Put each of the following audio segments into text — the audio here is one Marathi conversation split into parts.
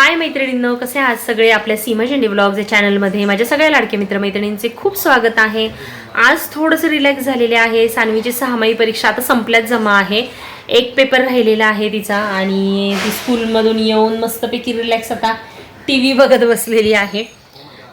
हाय मैत्रिणींनो कसे आहात सगळे आपल्या सीमा झेंडे ब्लॉग्स या चॅनलमध्ये? माझ्या सगळ्या लाडके मित्रमैत्रिणींचे खूप स्वागत आहे. आज थोडंसं रिलॅक्स झालेले आहे. सानवीची सहामाही परीक्षा आता संपल्यात जमा आहे. एक पेपर राहिलेला आहे तिचा आणि ती स्कूलमधून येऊन मस्तपैकी रिलॅक्स आता टी व्ही बघत बसलेली आहे.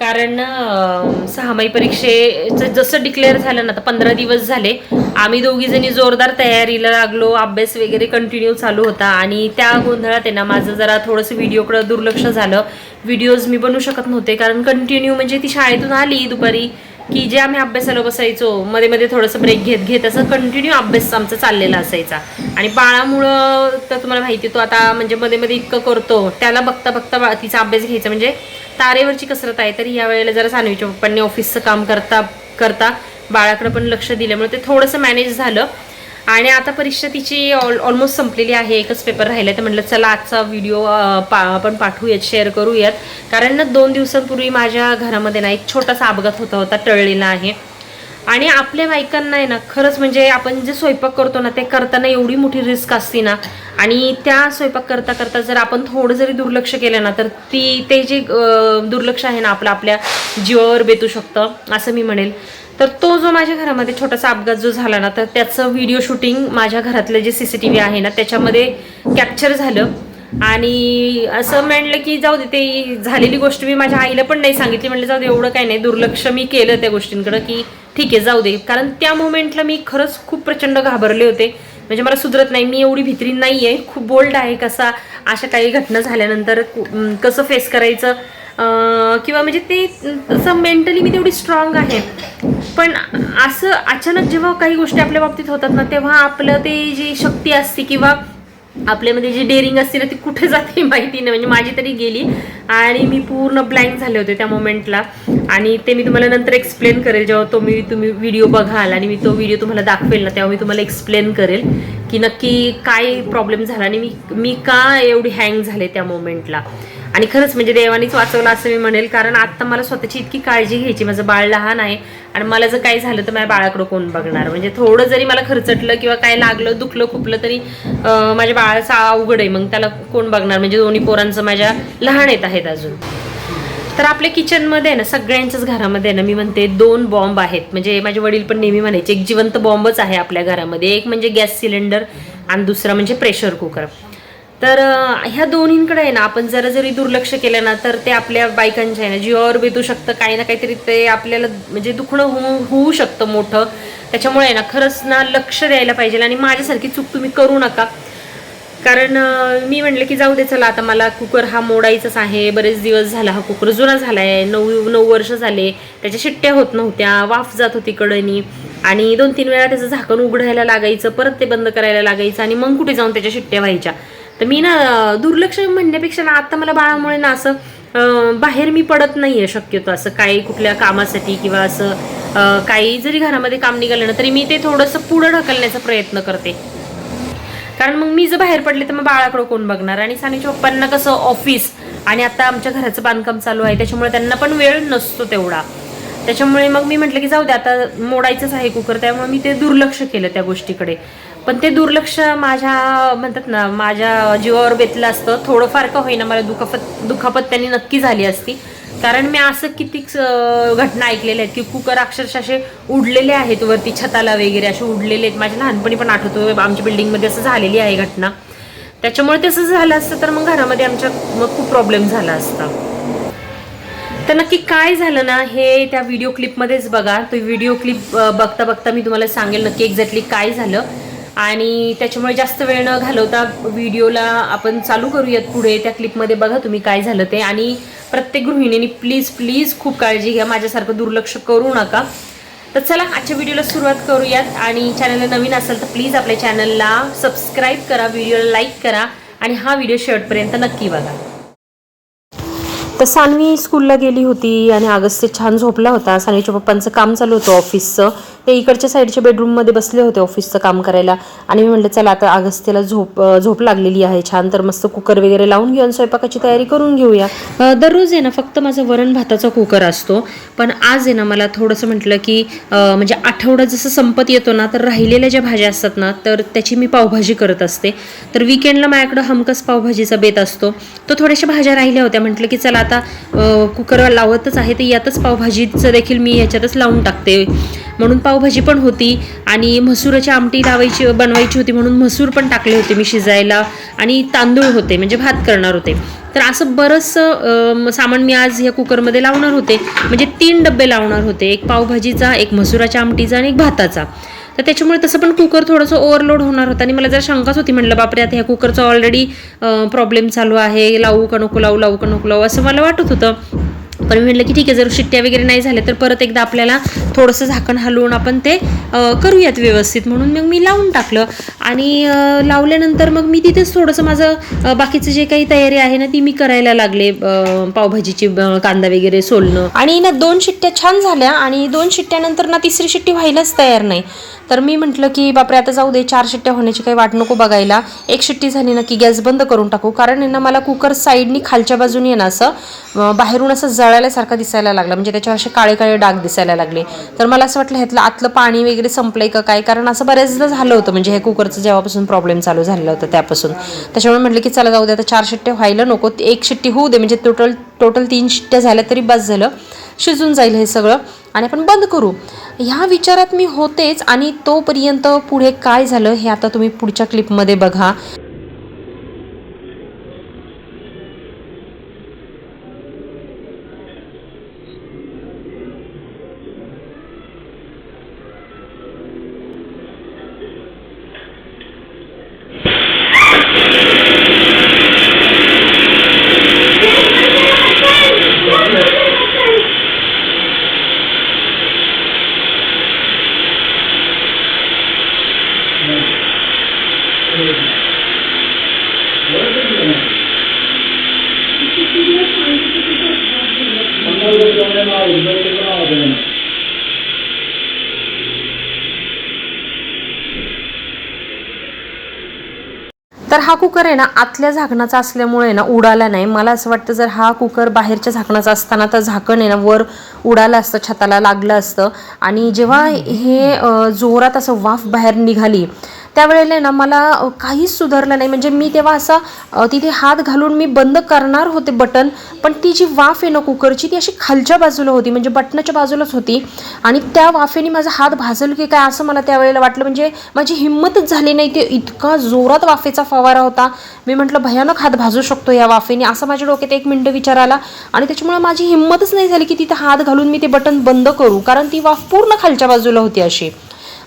कारण सहामाई सहामाही परीक्षेचं जसं डिक्लेअर झालं ना आता पंधरा दिवस झाले. आम्ही दोघी जणी जोरदार तयारीला लागलो अभ्यास वगैरे कंटिन्यू चालू होता. आणि त्या गोंधळात आहे ना माझं जरा थोडंसं व्हिडिओकडं दुर्लक्ष झालं. व्हिडिओज मी बनवू शकत नव्हते कारण कंटिन्यू म्हणजे ती शाळेतून आली दुपारी. की जे आम्ही अभ्यासाला बसायचो मध्ये मध्ये थोडंसं ब्रेक घेत घेत असं कंटिन्यू अभ्यास आमचा चाललेला असायचा. आणि बाळामुळं तर तुम्हाला माहिती तो आता म्हणजे मध्ये मध्ये इतकं करतो त्याला बघता बघता बा- तिचा अभ्यास घ्यायचा. म्हणजे तारेवरची कसरत आहे तर या वेळेला जरा सानवीच्या पप्पांनी ऑफिसचं काम करता करता बाळाकडे पण लक्ष दिल्यामुळे ते थोडंसं मॅनेज झालं. आणि आता परीक्षा तिची ऑल ऑलमोस्ट संपलेली आहे एकच पेपर राहिला तर म्हटलं चला आजचा व्हिडिओ पा आपण पाठवूयात शेअर करूयात. कारण ना दोन दिवसांपूर्वी माझ्या घरामध्ये ना एक छोटासा अपघात होता होता टळलेला आहे. आणि आपल्या बायकांना आहे ना खरंच म्हणजे आपण जे स्वयंपाक करतो ना ते करताना एवढी मोठी रिस्क असते ना आणि त्या स्वयंपाक करता करता जर आपण थोडं जरी दुर्लक्ष केलं ना तर ती ते जे दुर्लक्ष आहे ना आपलं आपल्या जीवावर बेतू शकतं असं मी म्हणेल. तर तो जो माझ्या घरामध्ये छोटासा अपघात जो झाला ना तर त्याचं व्हिडिओ शूटिंग माझ्या घरातलं जे सी सी टी व्ही आहे ना त्याच्यामध्ये कॅप्चर झालं. आणि असं म्हणलं की जाऊ दे ते झालेली गोष्ट मी माझ्या आईला पण नाही सांगितली. म्हणलं जाऊ दे एवढं काही नाही. दुर्लक्ष मी केलं त्या गोष्टींकडं की ठीक आहे जाऊ दे. कारण त्या मोमेंटला मी खरंच खूप प्रचंड घाबरले होते. म्हणजे मला सुधरत नाही. मी एवढी भित्री नाही आहे खूप बोल्ड आहे कसा अशा काही घटना झाल्यानंतर कसं फेस करायचं? किंवा म्हणजे ते तसं मेंटली मी तेवढी स्ट्रॉंग आहे. पण असं अचानक जेव्हा काही गोष्टी आपल्या बाबतीत होतात ना तेव्हा आपलं ते जी शक्ती असते किंवा आपल्यामध्ये जी डेअरिंग असते ना ती कुठे जाते माहिती नाही. म्हणजे माझी तरी गेली आणि मी पूर्ण ब्लँक झाले होते त्या मोमेंटला. आणि ते मी तुम्हाला नंतर एक्सप्लेन करेल. जेव्हा तो मी तुम्ही व्हिडिओ बघाल आणि मी तो व्हिडिओ तुम्हाला दाखवेल ना तेव्हा मी तुम्हाला एक्सप्लेन करेल की नक्की काय प्रॉब्लेम झाला. आणि मी मी का एवढी हँग झाले त्या मोमेंटला? आणि खरंच म्हणजे देवानीच वाचवलं असं मी म्हणेल कारण आत्ता मला स्वतःची इतकी काळजी घ्यायची माझं बाळ लहान आहे आणि मला जर काही झालं तर माझ्या बाळाकडं कोण बघणार? म्हणजे थोडं जरी मला खर्चटलं किंवा काय लागलं दुखलं खुपलं तरी माझ्या बाळाचा अवघड आहे मग त्याला कोण बघणार? म्हणजे दोन्ही पोरांचं माझ्या लहान येत आहेत अजून. तर आपल्या किचनमध्ये ना सगळ्यांच्याच घरामध्ये ना मी म्हणते दोन बॉम्ब आहेत. म्हणजे माझे वडील पण नेहमी म्हणायचे एक जिवंत बॉम्बच आहे आपल्या घरामध्ये एक म्हणजे गॅस सिलेंडर आणि दुसरा म्हणजे प्रेशर कुकर. तर ह्या दोन्हींकडे आहे ना आपण जरा जरी दुर्लक्ष केलं ना तर ते आपल्या बायकांच्या आहे ना जीवावर बेतू शकतं. काही ना काहीतरी ते आपल्याला म्हणजे दुखणं होऊ होऊ शकतं मोठं. त्याच्यामुळे आहे ना खरंच ना लक्ष द्यायला पाहिजे आणि माझ्यासारखी चूक तुम्ही करू नका. कारण मी म्हटलं की जाऊ दे चला आता मला कुकर हा मोडायचाच आहे. बरेच दिवस झाला हा कुकर जुना झाला आहे नऊ नऊ वर्ष झाले. त्याच्या शिट्ट्या होत नव्हत्या. वाफ जात होती कडनी. आणि दोन तीन वेळा त्याचं झाकण उघडायला लागायचं. परत ते बंद करायला लागायचं. आणि मग कुठे जाऊन त्याच्या शिट्ट्या व्हायच्या? तर मी ना दुर्लक्ष म्हणण्यापेक्षा ना आता मला बाळामुळे ना असं बाहेर मी पडत नाही आहे शक्यतो असं काही कुठल्या कामासाठी किंवा असं काही जरी घरामध्ये काम निघालं ना तरी मी ते थोडंसं पुढं ढकलण्याचा प्रयत्न करते. कारण मग मी जर बाहेर पडले तर मग बाळाकडं कोण बघणार? आणि सानेच्या पप्पांना कसं ऑफिस आणि आता आमच्या घराचं बांधकाम चालू आहे त्याच्यामुळे त्यांना पण वेळ नसतो तेवढा. त्याच्यामुळे मग मी म्हटलं की जाऊ दे आता मोडायचंच आहे कुकर त्यामुळे मी ते दुर्लक्ष केलं त्या गोष्टीकडे. पण ते दुर्लक्ष माझ्या म्हणतात ना माझ्या जीवावर बेतलं असतं. थोडंफार का होईना मला दुखापत दुखापत त्यांनी नक्की झाली असती. कारण मी असं कितीक घटना ऐकलेल्या आहेत की कुकर अक्षरशः असे उडलेले आहेत वरती छताला वगैरे असे उडलेले आहेत. माझ्या लहानपणी पण आठवतो आमच्या बिल्डिंगमध्ये असं झालेली आहे घटना. त्याच्यामुळे तसं झालं असतं तर मग घरामध्ये आमच्या मग खूप प्रॉब्लेम झाला असता. तर नक्की काय झालं ना हे त्या व्हिडिओ क्लिपमध्येच बघा. तो व्हिडिओ क्लिप बघता बघता मी तुम्हाला सांगेल नक्की एक्झॅक्टली काय झालं. आणि त्याच्यामुळे जास्त वेळ न घालवता व्हिडिओला आपण चालू करूयात पुढे. त्या क्लिपमध्ये बघा तुम्ही काय झालं ते. आणि प्रत्येक गृहिणीने प्लीज प्लीज खूप काळजी घ्या. माझ्यासारखं दुर्लक्ष करू नका. तर चला आजच्या व्हिडिओला सुरुवात करूयात. आणि चॅनलला नवीन असेल तर प्लीज आपल्या चॅनलला सबस्क्राईब करा. व्हिडिओला लाईक करा. आणि हा व्हिडिओ शेवटपर्यंत नक्की बघा. तर सानवी स्कूलला गेली होती आणि अगस्त्य छान झोपला होता. सानवीच्या पप्पांचं काम चालू होतं ऑफिसचं ते इकडच्या साईडच्या बेडरूममध्ये बसले होते ऑफिसचं काम करायला. आणि मी म्हटलं चला आता अगस्त्यला झोप झोप लागलेली आहे छान तर मस्त कुकर वगैरे लावून घेऊन स्वयंपाकाची तयारी करून घेऊया. दररोज आहे ना फक्त माझा वरण भाताचा कुकर असतो. पण आज आहे ना मला थोडंसं म्हटलं की म्हणजे आठवडा जसं संपत येतो ना तर राहिलेल्या ज्या भाज्या असतात ना तर त्याची मी पावभाजी करत असते. तर विकेंडला माझ्याकडं हमकस पावभाजीचा बेत असतो. तो थोड्याशा भाज्या राहिल्या होत्या. म्हटलं की चला आता आता कुकर लावतच आहे तर यातच पावभाजीचं देखील मी याच्यातच लावून टाकते. म्हणून पावभाजी पण होती आणि मसुराची आमटी लावायची बनवायची होती म्हणून मसूर पण टाकले होते मी शिजायला आणि तांदूळ होते म्हणजे भात करणार होते. तर असं बरंचसं सामान मी आज ह्या कुकरमध्ये लावणार होते. म्हणजे तीन डबे लावणार होते एक पावभाजीचा एक मसुराच्या आमटीचा आणि एक भाताचा. तर त्याच्यामुळे तसं पण कुकर थोडंसं ओव्हरलोड होणार होतं. आणि मला जरा शंकाच होती म्हटलं बापरे आता ह्या कुकरचा ऑलरेडी प्रॉब्लेम चालू आहे. लावू का नको लावू लावू का नको लावू असं मला वाटत होतं. पण मी म्हटलं की ठीक आहे जर शिट्ट्या वगैरे नाही झाल्या तर परत एकदा आपल्याला थोडंसं झाकण हलवून आपण ते करूयात व्यवस्थित. म्हणून मग मी लावून टाकलं. आणि लावल्यानंतर मग मी तिथेच थोडंसं माझं बाकीचं जे काही तयारी आहे ना ती मी करायला लागले पावभाजीची कांदा वगैरे सोलणं. आणि ना दोन शिट्ट्या छान झाल्या. आणि दोन शिट्ट्यानंतर ना तिसरी शिट्टी व्हायलाच तयार नाही. तर मी म्हटलं की बापरे आता जाऊ दे चार शिट्ट्या होण्याची काही वाट नको बघायला. एक शिट्टी झाली ना की गॅस बंद करून टाकू. कारण यांना ना मला कुकर साईडनी खालच्या बाजूने ना असं बाहेरून असं जळाल्यासारखं दिसायला लागलं. म्हणजे त्याच्यावर असे काळे काळे डाग दिसायला लागले. तर मला असं वाटलं ह्यातलं आतलं पाणी वगैरे संपलंय का काय? कारण असं बऱ्याचदा झालं होतं. म्हणजे हे कुकरचं जेव्हापासून प्रॉब्लेम चालू झालेला होता त्यापासून. त्याच्यामुळे म्हटलं की चला जाऊ दे आता चार शिट्ट्या व्हायला नको. एक शिट्टी होऊ दे. म्हणजे टोटल टोटल तीन शिट्ट्या झाल्या तरी बस झालं. शिजून जाईल हे सगळं. आणि आपण बंद करू. ह्या विचारात मी होतेच आणि तोपर्यंत पुढे काय झालं हे आता तुम्ही पुढच्या क्लिपमध्ये बघा. हा कुकर आहे ना आतल्या झाकणाचा असल्यामुळे ना उडाला नाही. मला असं वाटतं जर हा कुकर बाहेरच्या झाकणाचा असताना तर झाकण आहे ना वर उडालं असतं छताला लागलं असतं. आणि जेव्हा हे जोरात असं वाफ बाहेर निघाली त्यावेळेला आहे ना मला काहीच सुधारलं नाही. म्हणजे मी तेव्हा असा तिथे हात घालून मी बंद करणार होते बटन पण ती जी वाफ आहे ना कुकरची ती अशी खालच्या बाजूला होती. म्हणजे बटनाच्या बाजूलाच होती. आणि त्या वाफेने माझा हात भाजल की काय असं मला त्यावेळेला वाटलं. म्हणजे माझी हिंमतच झाली नाही. ते इतका जोरात वाफेचा फवारा होता. मी म्हटलं भयानक हात भाजू शकतो या वाफेने. असं माझ्या डोक्यात एक मिनटं विचार आला. आणि त्याच्यामुळे माझी हिंमतच नाही झाली की तिथे हात घालून मी ते बटन बंद करू. कारण ती वाफ पूर्ण खालच्या बाजूला होती अशी.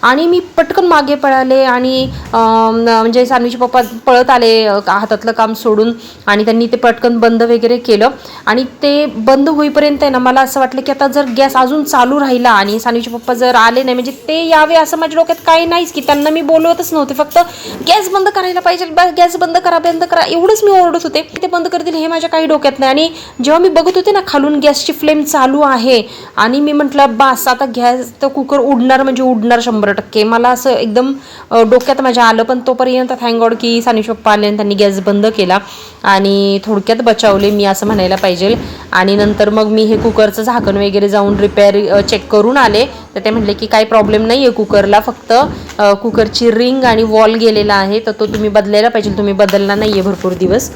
आणि मी पटकन मागे पळाले आणि म्हणजे सानवीचे पप्पा पळत आले हातातलं काम सोडून आणि त्यांनी ते पटकन बंद वगैरे केलं. आणि ते बंद होईपर्यंत आहे ना मला असं वाटलं की आता जर गॅस अजून चालू राहिला आणि सानवीचे पप्पा जर आले नाही म्हणजे ते यावे असं माझ्या डोक्यात काही नाहीच की त्यांना मी बोलवतच नव्हते. फक्त गॅस बंद करायला पाहिजे गॅस बंद करा बंद करा एवढंच मी ओरडत होते. ते बंद करतील हे माझ्या काही डोक्यात नाही. आणि जेव्हा मी बघत होते ना खालून गॅसची फ्लेम चालू आहे आणि मी म्हटलं बास आता गॅस तर कुकर उडणार म्हणजे उडणार शंभर टक्के. मला असं एकदम डोक्यात माझ्या आलं पण तोपर्यंत थँक की सानी पप्पा आले आणि त्यांनी गॅस बंद केला आणि थोडक्यात बचावले मी असं म्हणायला पाहिजे. आणि नंतर मग मी हे कुकरचं झाकण वगैरे जाऊन रिपेअर चेक करून आले. तर ते म्हटले की काही प्रॉब्लेम नाही आहे कुकरला फक्त कुकरची रिंग आणि वॉल गेलेला आहे तर तो तुम्ही बदलायला पाहिजे. तुम्ही बदलला नाही आहे भरपूर दिवस.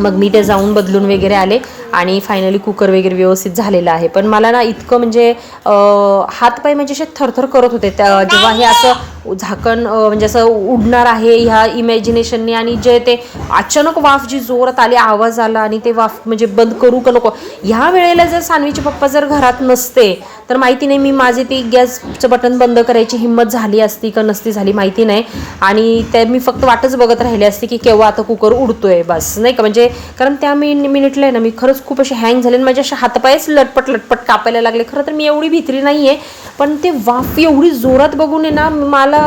मग मी ते जाऊन बदलून वगैरे आले. आणि फायनली कुकर वगैरे व्यवस्थित झालेलं आहे. पण मला ना इतकं म्हणजे हातपाय म्हणजे असे थरथर करत होते. त्या जेव्हा हे असं झाकण म्हणजे असं उडणार आहे ह्या इमॅजिनेशनने आणि जे ते अचानक वाफ जी जोरात आली आवाज आला आणि ते वाफ म्हणजे बंद करू का नको? ह्या वेळेला जर सानवीचे पप्पा जर घरात नसते तर माहिती नाही मी माझे ती गॅसचं बटन बंद करायची हिंमत झाली असती का नसती झाली माहिती नाही. आणि ते मी फक्त वाटच बघत राहिले असते की केव्हा आता कुकर उडतोय बस नाही का? म्हणजे कारण त्या मी मिनिटला आहे ना मी खरंच खूप असे हँग झाले आणि माझे असे हातपायच लटपट लटपट कापायला लागले. खरं तर मी एवढी भित्री नाही आहे पण ते वाफ एवढी जोरात बघून आहे ना मला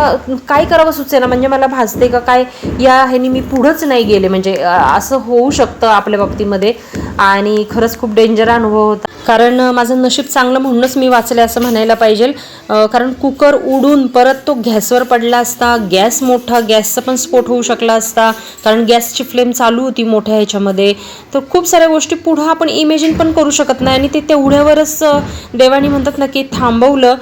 काय करावं सुचेना? म्हणजे मला भासते का काय? या ह्याने मी पुढंच नाही गेले. म्हणजे असं होऊ शकतं आपल्या बाबतीमध्ये. आणि खरंच खूप डेंजर अनुभव होता. कारण माझं नशीब चांगलं म्हणूनच मी वाचले असं म्हणायला पाहिजे. कारण कुकर उडून परत तो गॅसवर पडला असता. गॅस मोठा गॅसचा पण स्फोट होऊ शकला असता. कारण गॅसची फ्लेम चालू होती मोठ्या ह्याच्यामध्ये. तर खूप साऱ्या गोष्टी पुढं आपण इमेजिन पण करू शकत नाही. आणि ते तेवढ्यावरच देवाने म्हणतात ना की थांबवलं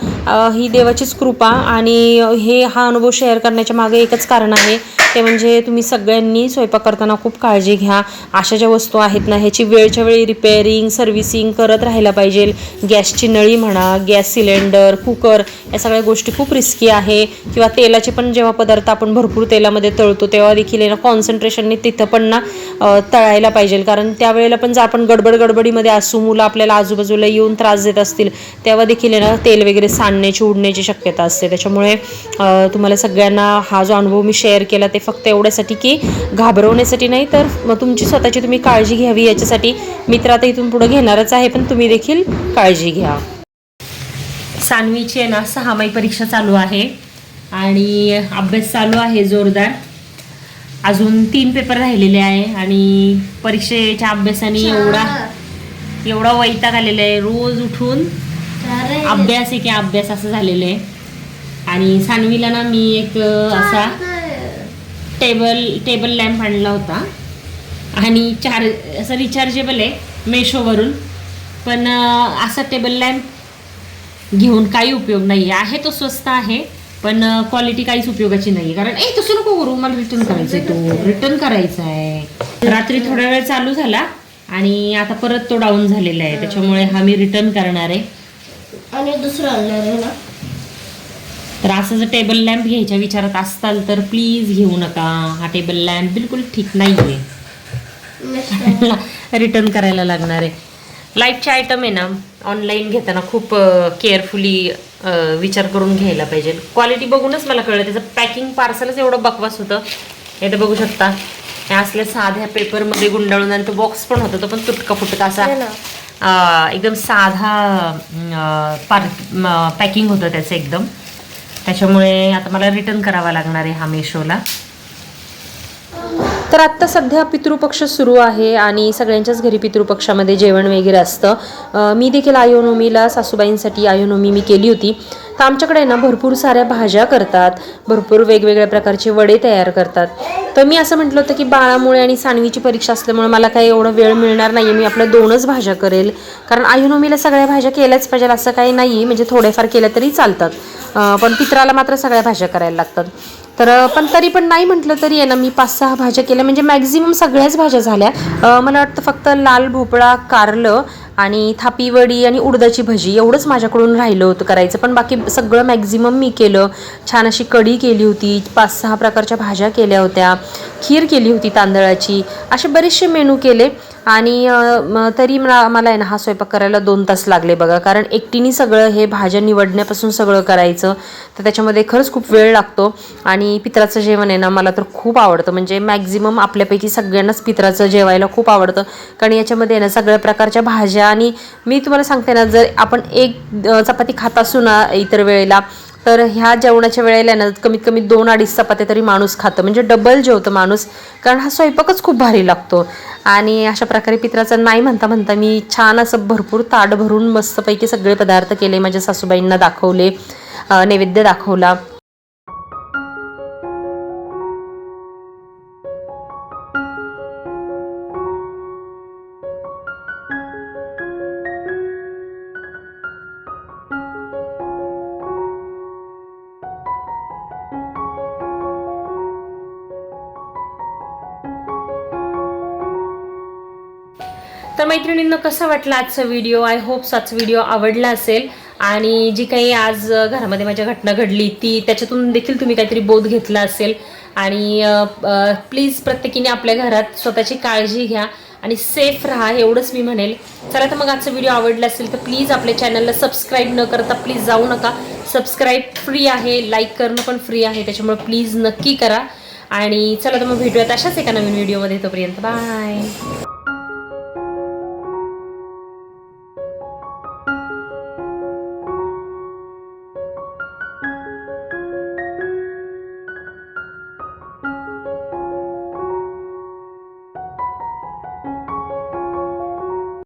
ही देवाचीच कृपा. आणि हे हा अनुभव शेअर करण्याच्या मागे एकच कारण आहे. ते म्हणजे तुम्ही सगळ्यांनी स्वयंपाक करताना खूप काळजी घ्या. अशा ज्या वस्तू आहेत ना ह्याची वेळच्या वेळी रिपेअरिंग सर्व्हिसिंग करत राहायला पाहिजे. गॅसची नळी म्हणा गॅस सिलेंडर कुकर या सगळ्या गोष्टी खूप रिस्की आहे. किंवा तेलाचे पण जेव्हा पदार्थ आपण भरपूर तेलामध्ये तळतो तेव्हा देखील ना कॉन्सन्ट्रेशनने तिथं पण ना तळायला पाहिजे. कारण त्यावेळेला पण जर आपण गडबड गडबडीमध्ये असू मुलं आपल्याला आजूबाजूला येऊन त्रास देत असतील तेव्हा देखील आहे ना तेल वगैरे सांडण्याची उडण्याची शक्यता असते. त्याच्यामुळे तुम्हाला सगळ्यांना हा जो अनुभव मी शेअर केला ते फक्त एवढ्यासाठी की घाबरवण्यासाठी नाही तर मग तुमची स्वतःची तुम्ही काळजी घ्यावी याच्यासाठी मी तर आता इथून पुढं घेणारच आहे पण तुम्ही देखील काळजी घ्या. सानवीची आहे ना सहामाई परीक्षा चालू आहे आणि अभ्यास चालू आहे जोरदार. अजून तीन पेपर राहिलेले आहे आणि परीक्षेच्या अभ्यासाने एवढा एवढा वैताग आलेला आहे. रोज उठून अभ्यास आहे की अभ्यास असं झालेलं आहे. आणि सानवीला ना मी एक असा टेबल टेबल लॅम्प आणला होता. आणि चार असं रिचार्जेबल आहे मेशोवरून. पण असा टेबल लॅम्प घेऊन काही उपयोग नाही आहे तो स्वस्त आहे. पण क्वालिटी काहीच उपयोगाची नाही कारण ए तसं नको करू मला रिटर्न करायचं आहे तो. रिटर्न करायचा आहे रात्री थोडा वेळ चालू झाला आणि आता परत तो डाऊन झालेला आहे. त्याच्यामुळे हा मी रिटर्न करणार आहे. आणि दुसरं आणणार आहे ना? तर असं जर टेबल लॅम्प घ्यायच्या विचारात असताल तर प्लीज घेऊ नका. हा टेबल लॅम्प बिलकुल ठीक नाही आहे रिटर्न करायला लागणार आहे. लाईटचे आयटम आहे ना ऑनलाईन घेताना खूप केअरफुली विचार करून घ्यायला पाहिजे. क्वालिटी बघूनच मला कळलं. त्याचं पॅकिंग पार्सलच एवढं बकवास होतं. हे तर बघू शकता. हे असल्या साध्या पेपरमध्ये गुंडाळून आणि तो बॉक्स पण होता तो पण तुटका फुटका असा. अं, एकदम साधा पार पॅकिंग होतं त्याचं एकदम. त्याच्यामुळे आता मला रिटर्न करावा लागणार आहे हा मेशोला तर आत्ता सध्या पितृपक्ष सुरू आहे आणि सगळ्यांच्याच घरी पितृपक्षामध्ये जेवण वगैरे असतं. मी देखील आयोनोमीला सासूबाईंसाठी आयोनोमी मी केली होती. तर आमच्याकडे ना भरपूर साऱ्या भाज्या करतात. भरपूर वेगवेगळ्या प्रकारचे वडे तयार करतात. तर मी असं म्हटलं होतं की बाळामुळे आणि सानवीची परीक्षा असल्यामुळे मला काही एवढा वेळ मिळणार नाही मी आपल्या दोनच भाज्या करेल. कारण आयोनोमीला सगळ्या भाज्या केल्याच पाहिजे असं काही नाही म्हणजे थोड्याफार केल्या तरी चालतात. पण पित्राला मात्र सगळ्या भाज्या करायला लागतात. तर पण तरी पण नाही म्हटलं तरी आहे ना मी पाच सहा भाज्या केल्या. म्हणजे मॅक्झिमम सगळ्याच भाज्या झाल्या. मला वाटतं फक्त लाल भोपळा कारलं आणि थापीवडी आणि उडदाची भजी एवढंच माझ्याकडून राहिलं होतं करायचं. पण बाकी सगळं मॅक्झिमम मी केलं. छान अशी कढी केली होती पाच सहा प्रकारच्या भाज्या केल्या होत्या. खीर केली होती तांदळाची. असे बरेचसे मेनू केले. आणि तरी मला मला आहे ना हा स्वयंपाक करायला दोन तास लागले बघा. कारण एकटीने सगळं हे भाज्या निवडण्यापासून सगळं करायचं तर त्याच्यामध्ये खरंच खूप वेळ लागतो. आणि पित्राचं जेवण आहे ना मला तर खूप आवडतं. म्हणजे मॅक्झिमम आपल्यापैकी सगळ्यांनाच पित्राचं जेवायला खूप आवडतं. कारण याच्यामध्ये आहे ना सगळ्या प्रकारच्या भाज्या आणि मी तुम्हाला सांगते ना जर आपण एक चपाती खात असू ना इतर वेळेला तर ह्या जेवणाच्या वेळेला ना कमीत कमी दोन अडीच चपात्या तरी माणूस खातं. म्हणजे डबल जेवतं माणूस कारण हा स्वयंपाकच खूप भारी लागतो. आणि अशा प्रकारे पित्राचा नाही म्हणता म्हणता मी छान असं भरपूर ताट भरून मस्तपैकी सगळे पदार्थ केले. माझ्या सासूबाईंना दाखवले नैवेद्य दाखवला. तर मैत्रिणींना कसा वाटला आजचा व्हिडिओ आय होप्स आजचा व्हिडिओ आवडला असेल. आणि जी काही आज घरामध्ये माझ्या घटना घडली ती त्याच्यातून देखील तुम्ही काहीतरी बोध घेतला असेल. आणि प्लीज प्रत्येकीने आपल्या घरात स्वतःची काळजी घ्या आणि सेफ राहा एवढंच मी म्हणेल. चला तर मग आजचा व्हिडिओ आवडला असेल तर प्लीज आपल्या चॅनलला सबस्क्राईब न करता प्लीज जाऊ नका. सबस्क्राईब फ्री आहे लाईक करणं पण फ्री आहे त्याच्यामुळे प्लीज नक्की करा. आणि चला तर मग भेटूयात अशाच एका नवीन व्हिडिओमध्ये तोपर्यंत बाय